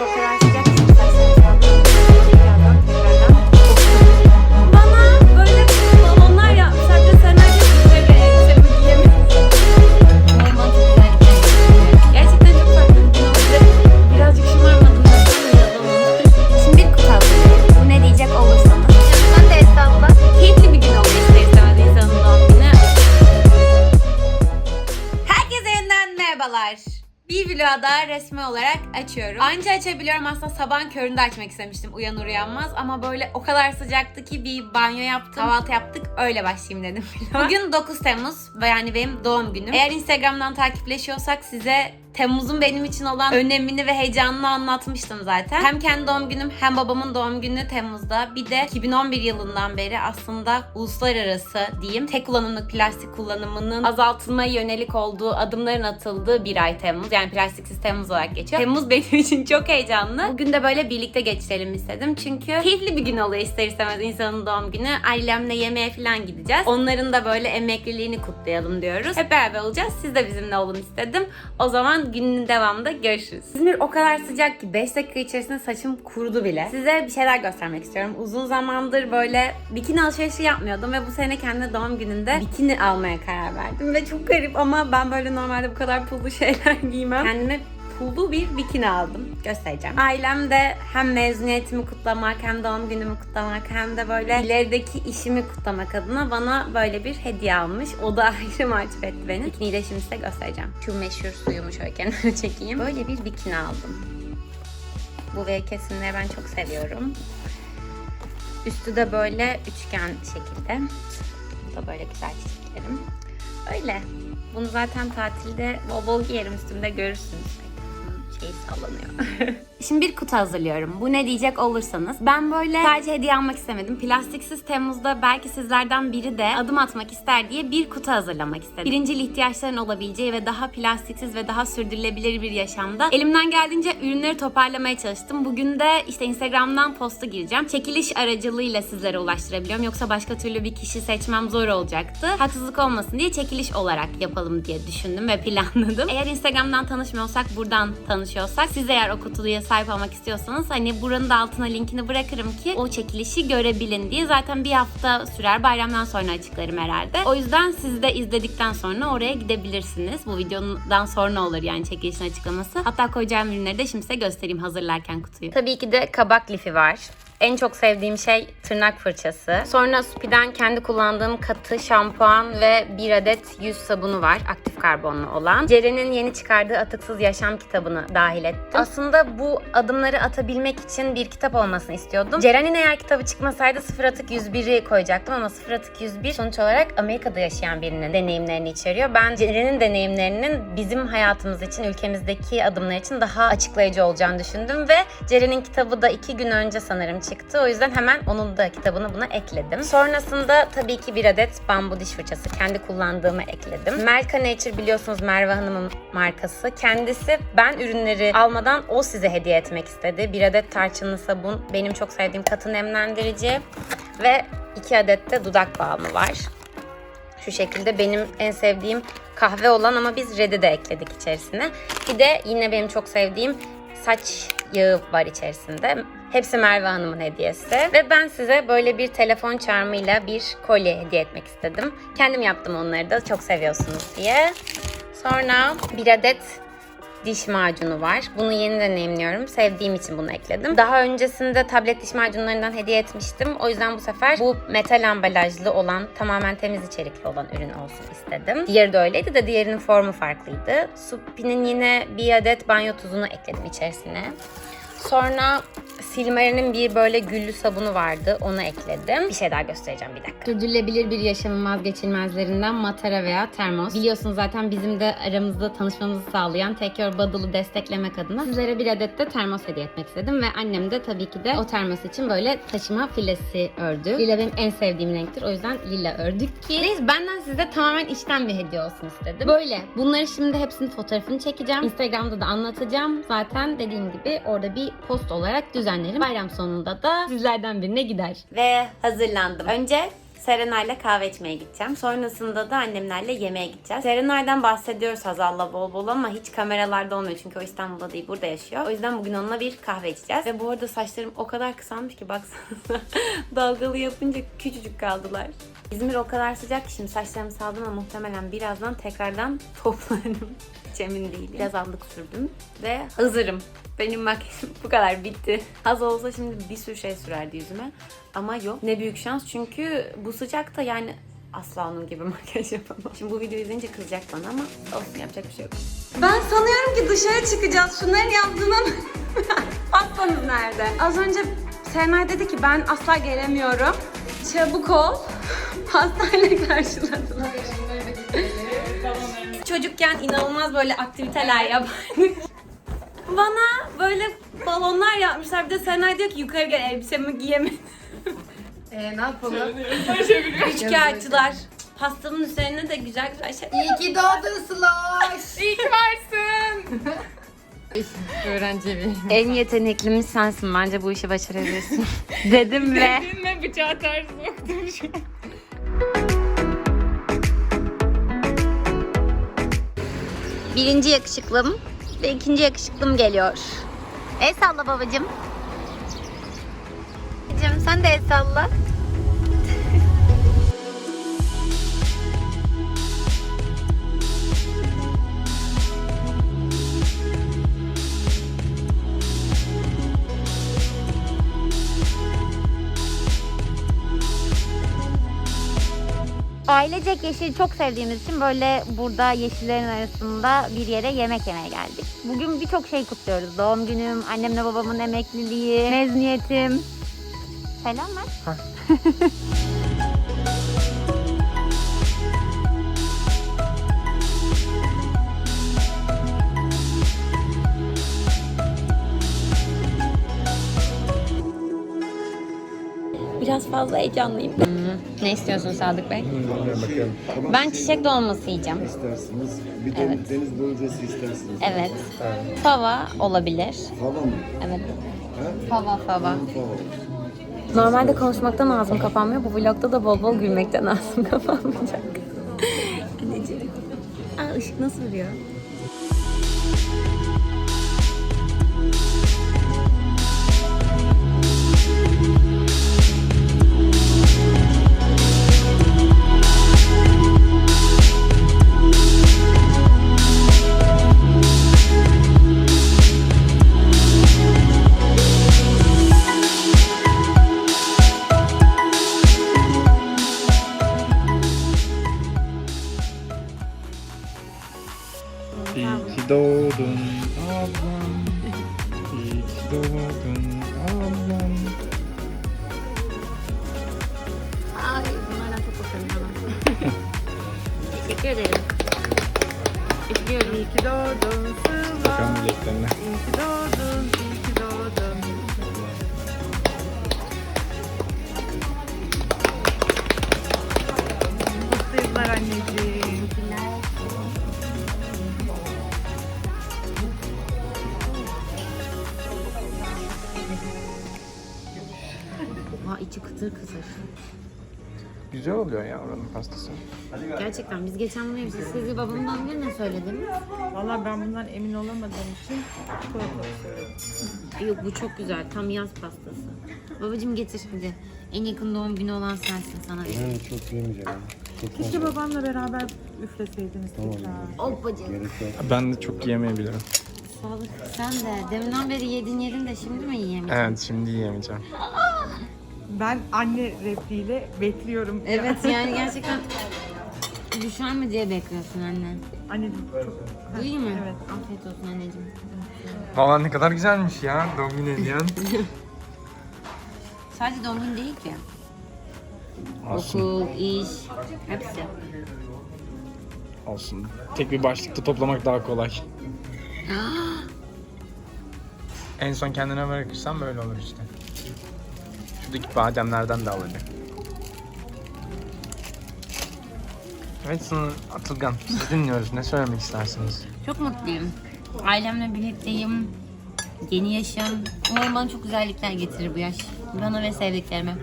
o Bir vloga daha resmi olarak açıyorum. Anca açabiliyorum aslında sabahın köründe açmak istemiştim uyanır uyanmaz ama böyle o kadar sıcaktı ki bir banyo yaptım, kahvaltı yaptık öyle başlayayım dedim. Bugün 9 Temmuz yani benim doğum günüm. Eğer Instagram'dan takipleşiyorsak size Temmuz'un benim için olan önemini ve heyecanını anlatmıştım zaten. Hem kendi doğum günüm hem babamın doğum günü Temmuz'da. Bir de 2011 yılından beri aslında uluslararası diyeyim tek kullanımlık plastik kullanımının azaltılmaya yönelik olduğu adımların atıldığı bir ay Temmuz. Yani plastiksiz Temmuz olarak geçiyor. Temmuz benim için çok heyecanlı. Bugün de böyle birlikte geçirelim istedim. Çünkü keyifli bir gün oluyor ister istemez insanın doğum günü. Ailemle yemeğe falan gideceğiz. Onların da böyle emekliliğini kutlayalım diyoruz. Hep beraber olacağız. Siz de bizimle olun istedim. O zaman günün devamında görüşürüz. İzmir o kadar sıcak ki 5 dakika içerisinde saçım kurudu bile. Size bir şeyler göstermek istiyorum. Uzun zamandır böyle bikini alışverişi yapmıyordum ve bu sene kendi doğum gününde bikini almaya karar verdim. Ve çok garip ama ben böyle normalde bu kadar pullu şeyler giymem. Kendime pullu bir bikini aldım. Göstereceğim. Ailem de hem mezuniyetimi kutlamak hem doğum günümü kutlamak hem de böyle ilerideki işimi kutlamak adına bana böyle bir hediye almış. O da ayrı mahcup etti beni. Bikiniyi de şimdi size göstereceğim. Şu meşhur suyumu şöyle kenara çekeyim. Böyle bir bikini aldım. Bu V kesimleri ben çok seviyorum. Üstü de böyle üçgen şekilde. Bu da böyle güzel çizgilerim. Öyle. Bunu zaten tatilde bol bol giyerim üstümde görürsünüz. Şey sallanıyor. Şimdi bir kutu hazırlıyorum. Bu ne diyecek olursanız. Ben böyle sadece hediye almak istemedim. Plastiksiz Temmuz'da belki sizlerden biri de adım atmak ister diye bir kutu hazırlamak istedim. Birincil ihtiyaçların olabileceği ve daha plastiksiz ve daha sürdürülebilir bir yaşamda elimden geldiğince ürünleri toparlamaya çalıştım. Bugün de işte Instagram'dan posta gireceğim. Çekiliş aracılığıyla sizlere ulaştırabiliyorum. Yoksa başka türlü bir kişi seçmem zor olacaktı. Haksızlık olmasın diye çekiliş olarak yapalım diye düşündüm ve planladım. Eğer Instagram'dan tanışmıyorsak, buradan tanışıyorsak, siz eğer o kutuya sahip olmak istiyorsanız hani buranın da altına linkini bırakırım ki o çekilişi görebilin diye. Zaten bir hafta sürer. Bayramdan sonra açıklarım herhalde. O yüzden siz de izledikten sonra oraya gidebilirsiniz. Bu videodan sonra olur yani çekilişin açıklaması. Hatta koyacağım ürünleri de şimdi size göstereyim hazırlarken kutuyu. Tabii ki de kabak lifi var. En çok sevdiğim şey tırnak fırçası. Sonra Supi'den kendi kullandığım katı şampuan ve bir adet yüz sabunu var. Aktif karbonlu olan. Ceren'in yeni çıkardığı Atıksız Yaşam kitabını dahil ettim. Aslında bu adımları atabilmek için bir kitap olmasını istiyordum. Ceren'in eğer kitabı çıkmasaydı Sıfır Atık 101'i koyacaktım ama Sıfır Atık 101 sonuç olarak Amerika'da yaşayan birinin deneyimlerini içeriyor. Ben Ceren'in deneyimlerinin bizim hayatımız için, ülkemizdeki adımlar için daha açıklayıcı olacağını düşündüm ve Ceren'in kitabı da iki gün önce sanırım çıktı. O yüzden hemen onun da kitabını buna ekledim. Sonrasında tabii ki bir adet bambu diş fırçası. Kendi kullandığımı ekledim. Melka Nature biliyorsunuz Merve Hanım'ın markası. Kendisi ben ürünleri almadan o size hediye etmek istedi. Bir adet tarçınlı sabun. Benim çok sevdiğim katı nemlendirici. Ve iki adet de dudak balmı var. Şu şekilde benim en sevdiğim kahve olan ama biz red'i de ekledik içerisine. Bir de yine benim çok sevdiğim saç yağı var içerisinde. Hepsi Merve Hanım'ın hediyesi. Ve ben size böyle bir telefon çarmıyla bir kolye hediye etmek istedim. Kendim yaptım onları da çok seviyorsunuz diye. Sonra bir adet diş macunu var. Bunu yeni deneyimliyorum. Sevdiğim için bunu ekledim. Daha öncesinde tablet diş macunlarından hediye etmiştim. O yüzden bu sefer bu metal ambalajlı olan, tamamen temiz içerikli olan ürün olsun istedim. Diğeri de öyleydi de diğerinin formu farklıydı. Supi'nin yine bir adet banyo tuzunu ekledim içerisine. Sonra Silmaril'in bir böyle güllü sabunu vardı. Onu ekledim. Bir şey daha göstereceğim bir dakika. Sürdürülebilir bir yaşamın vazgeçilmezlerinden matara veya termos. Biliyorsunuz zaten bizim de aramızda tanışmamızı sağlayan Take Badıl'ı desteklemek adına sizlere bir adet de termos hediye etmek istedim. Ve annem de tabii ki de o termos için böyle taşıma filesi ördü. Lila benim en sevdiğim renktir. O yüzden lila ördük ki. Neyse benden size tamamen içten bir hediye olsun istedim. Böyle. Bunları şimdi hepsinin fotoğrafını çekeceğim. Instagram'da da anlatacağım. Zaten dediğim gibi orada bir post olarak düzenlerim. Bayram sonunda da sizlerden birine gider. Ve hazırlandım. Önce Serenay'la kahve içmeye gideceğim. Sonrasında da annemlerle yemeğe gideceğiz. Serenay'dan bahsediyoruz Hazal'la bol bol ama hiç kameralarda olmuyor çünkü o İstanbul'da değil burada yaşıyor. O yüzden bugün onunla bir kahve içeceğiz. Ve bu arada saçlarım o kadar kısalmış ki baksanıza dalgalı yapınca küçücük kaldılar. İzmir o kadar sıcak ki şimdi saçlarımı saldım ama muhtemelen birazdan tekrardan toplarım. Hiç emin değilim. Biraz allık sürdüm ve hazırım. Benim makyajım bu kadar bitti. Az olsa şimdi bir sürü şey sürerdi yüzüme. Ama yok. Ne büyük şans çünkü bu sıcakta yani asla onun gibi makyaj yapamam. Şimdi bu videoyu izleyince kızacak bana ama olsun yapacak bir şey yok. Ben sanıyorum ki dışarı çıkacağız. Şunların yaptığına Pastanız nerede? Az önce Serenay dedi ki ben asla gelemiyorum. Çabuk ol. Pastayla karşıladılar. Çocukken inanılmaz böyle aktiviteler yapardık. Bana böyle balonlar yapmışlar. Bir de Serenay diyor ki yukarı gel elbisemi giyemedim. Ee, ne yapalım? Üçkağıtçılar. Pastamın üzerine de güzel güzel şey. İyi ki doğdun Sloş. İyi ki varsın. Öğrenci evi. En yeteneklimiz sensin. Bence bu işi başarabilirsin. Dedim ve... Dinle bıçağı ters soktum şu an. Birinci yakışıklım ve ikinci yakışıklım geliyor. El salla babacım. Babacım sen de el salla. Ailecek yeşil çok sevdiğimiz için böyle burada yeşillerin arasında bir yere yemek yemeye geldik. Bugün birçok şey kutluyoruz. Doğum günüm, annemle babamın emekliliği, mezuniyetim. Selam ver. Biraz fazla heyecanlıyım. Ne istiyorsun Sadık Bey? Bakalım. Tamam. Ben çiçek dolması yiyeceğim. istersiniz. Bir de deniz bölgesi istersiniz. Evet. Fava olabilir. Falan mı? Evet. Ha? Fava fava. Falan. Normalde konuşmaktan ağzım kapanmıyor. Bu vlogda da bol bol gülmekten ağzım kapanmayacak. Anneciğim. Aa ışık nasıl vuruyor? İyi ki doğdun Sıla. Bakalım bileklerine. İyi ki doğdun, iyi ki doğdun. Mutlu yıllar anneciğim. Aa içi kıtır kıtır. Güzel oluyor ya oranın pastası. Gerçekten biz geçen bunu yemişiz. Siz babamdan birine söylediniz. Valla ben bundan emin olamadığım için çikolata. Yok bu çok güzel. Tam yaz pastası. Babacım getir hadi. En yakın doğum günü olan sensin sana vereyim. Ben çok yemeyeceğim. Çok Keşke babamla beraber üfleseydiniz tekrar. Hoppacık. gerek yok. Ben de çok yiyemeyebilirim. Sağlık. Sen de. Deminden beri yedin yedin de şimdi mi yiyemeyeceksin? Evet şimdi yiyemeyeceğim. Ben anne repliğiyle bekliyorum. Evet yani gerçekten düşer mi diye bekliyorsun anne. Anneciğim çok... İyi mi? Evet. Afiyet olsun anneciğim. Valla ne kadar güzelmiş ya doğum günü hediyen. Sadece doğum günü değil ki. Olsun. Okul, iş, hepsi. Olsun. Tek bir başlıkta toplamak daha kolay. en son kendine bırakırsan böyle olur işte. Şuradaki bademlerden de alacak. Evet sınır Atılgan. Sizi dinliyoruz. Ne söylemek istersiniz? Çok mutluyum. Ailemle birlikteyim. Yeni yaşım. Umarım bana çok güzellikler getirir bu yaş. Bana ve sevdiklerime.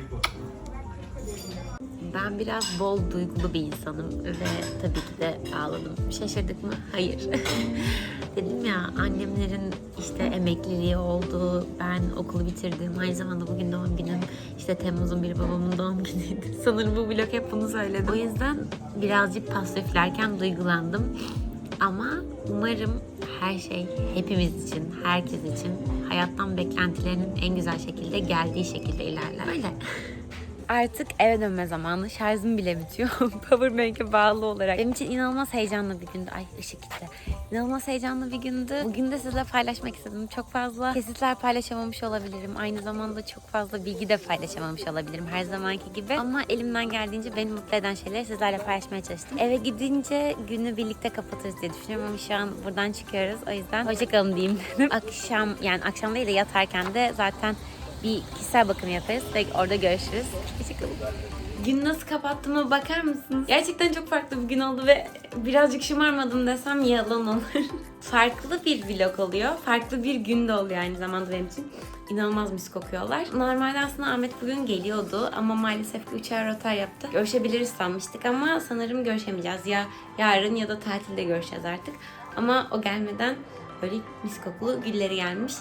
Ben biraz bol duygulu bir insanım ve tabii ki de ağladım. Şaşırdık mı? Hayır. Dedim ya annemlerin emekliliği oldu. Ben okulu bitirdim. Aynı zamanda bugün doğum günüm. İşte Temmuz'un bir babamın doğum günüydü. Sanırım bu vlog hep bunu söyledi. O yüzden birazcık pasta üflerken duygulandım. Ama umarım her şey hepimiz için, herkes için hayattan beklentilerinin en güzel şekilde geldiği şekilde ilerler. Öyle. Artık eve dönme zamanı. Şarjım bile bitiyor. Powerbank'e bağlı olarak. Benim için inanılmaz heyecanlı bir gündü. Ay ışık gitti. İnanılmaz heyecanlı bir gündü. Bugün de sizle paylaşmak istedim. Çok fazla kesitler paylaşamamış olabilirim. Aynı zamanda çok fazla bilgi de paylaşamamış olabilirim. Her zamanki gibi. Ama elimden geldiğince beni mutlu eden şeyleri sizlerle paylaşmaya çalıştım. Eve gidince günü birlikte kapatırız diye düşünüyorum ama şu an buradan çıkıyoruz. O yüzden hoşçakalın diyeyim dedim. Akşam yani akşam değil de yatarken de zaten bir kişisel bakım yaparız ve orada görüşürüz. Hoşçakalın. Gün nasıl kapattığıma bakar mısınız? Gerçekten çok farklı bir gün oldu ve birazcık şımarmadım desem yalan olur. farklı bir vlog oluyor. Farklı bir gün de oluyor aynı zamanda benim için. İnanılmaz mis kokuyorlar. Normalde aslında Ahmet bugün geliyordu ama maalesef ki uçağı rotar yaptı. Görüşebiliriz sanmıştık ama sanırım görüşemeyeceğiz. Ya yarın ya da tatilde görüşeceğiz artık. Ama o gelmeden böyle mis kokulu gülleri gelmiş.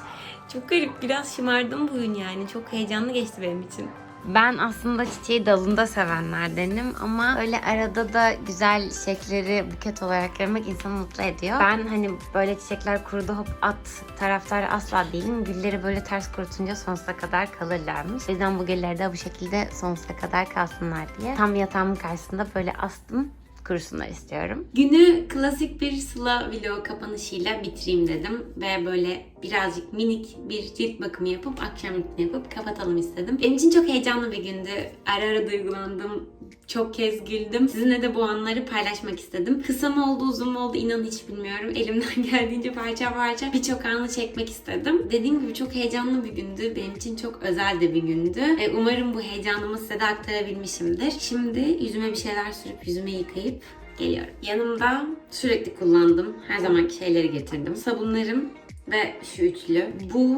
Çok garip biraz şımardım bugün yani. Çok heyecanlı geçti benim için. Ben aslında çiçeği dalında sevenlerdenim ama öyle arada da güzel çiçekleri buket olarak görmek insanı mutlu ediyor. Ben hani böyle çiçekler kurudu hop at taraftarı asla değilim. Gülleri böyle ters kurutunca sonsuza kadar kalırlarmış. O yüzden bu gülleri de bu şekilde sonsuza kadar kalsınlar diye. Tam yatağımın karşısında böyle astım kurusunlar istiyorum. Günü klasik bir Sıla vlog kapanışıyla bitireyim dedim. Ve böyle birazcık minik bir cilt bakımı yapıp akşam rutini yapıp kapatalım istedim. Benim için çok heyecanlı bir gündü. Ara ara duygulandım. Çok kez güldüm. Sizinle de bu anları paylaşmak istedim. Kısa mı oldu uzun mu oldu inan hiç bilmiyorum. Elimden geldiğince parça parça birçok anı çekmek istedim. Dediğim gibi çok heyecanlı bir gündü. Benim için çok özel de bir gündü. E, umarım bu heyecanımı size de aktarabilmişimdir. Şimdi yüzüme bir şeyler sürüp yüzümü yıkayıp geliyorum. Yanımda sürekli kullandığım her zamanki şeyleri getirdim. Sabunlarım ve şu üçlü. Bu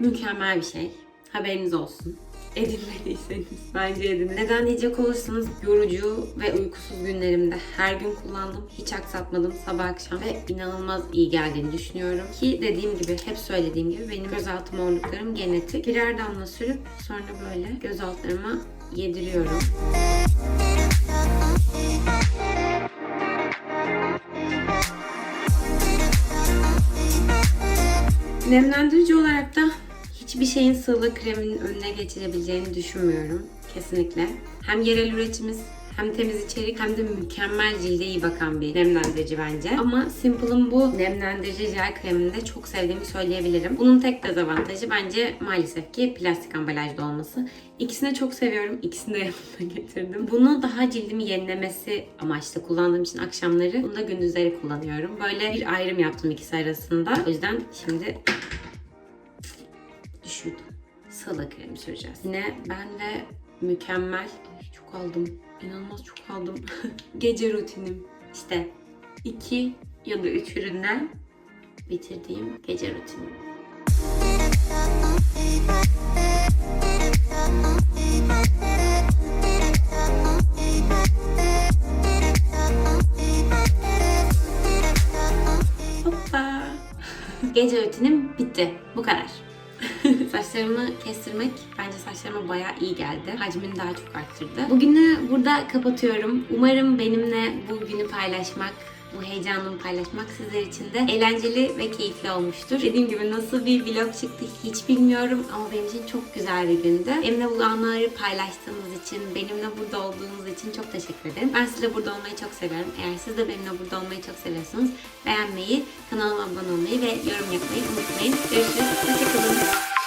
mükemmel bir şey. Haberiniz olsun. Edinmediyseniz bence edinin. Neden diyecek olursanız yorucu ve uykusuz günlerimde her gün kullandım. Hiç aksatmadım sabah akşam ve inanılmaz iyi geldiğini düşünüyorum. Ki dediğim gibi hep söylediğim gibi benim gözaltı morluklarım genetik. Birer damla sürüp sonra böyle göz altlarıma yediriyorum. Nemlendirici olarak da hiçbir şeyin sıvı kremin önüne geçirebileceğini düşünmüyorum. Kesinlikle. Hem yerel üretimiz hem temiz içerik hem de mükemmel cilde iyi bakan bir nemlendirici bence. Ama Simple'ın bu nemlendirici jel kremini de çok sevdiğimi söyleyebilirim. Bunun tek dezavantajı bence maalesef ki plastik ambalajda olması. İkisini çok seviyorum. İkisini de yanımda getirdim. Bunu daha cildimi yenilemesi amaçlı kullandığım için akşamları bunu da gündüzleri kullanıyorum. Böyle bir ayrım yaptım ikisi arasında. O yüzden şimdi. Sıla kremi süreceğiz. Yine ben de mükemmel. Ay, çok aldım. İnanılmaz çok aldım. Gece rutinim. İşte iki ya da üç üründen bitirdiğim gece rutinim. Hoppa. Gece rutinim bitti. Bu kadar. Saçlarımı kestirmek bence saçlarıma bayağı iyi geldi. Hacmini daha çok arttırdı. Bugünü burada kapatıyorum. Umarım benimle bu günü paylaşmak, bu heyecanımı paylaşmak sizler için de eğlenceli ve keyifli olmuştur. Dediğim gibi nasıl bir vlog çıktı hiç bilmiyorum ama benim için çok güzel bir gündü. Benimle bu anları paylaştığınız için, benimle burada olduğunuz için çok teşekkür ederim. Ben sizle burada olmayı çok seviyorum. Eğer siz de benimle burada olmayı çok seviyorsanız beğenmeyi, kanalıma abone olmayı ve yorum yapmayı unutmayın. Görüşürüz.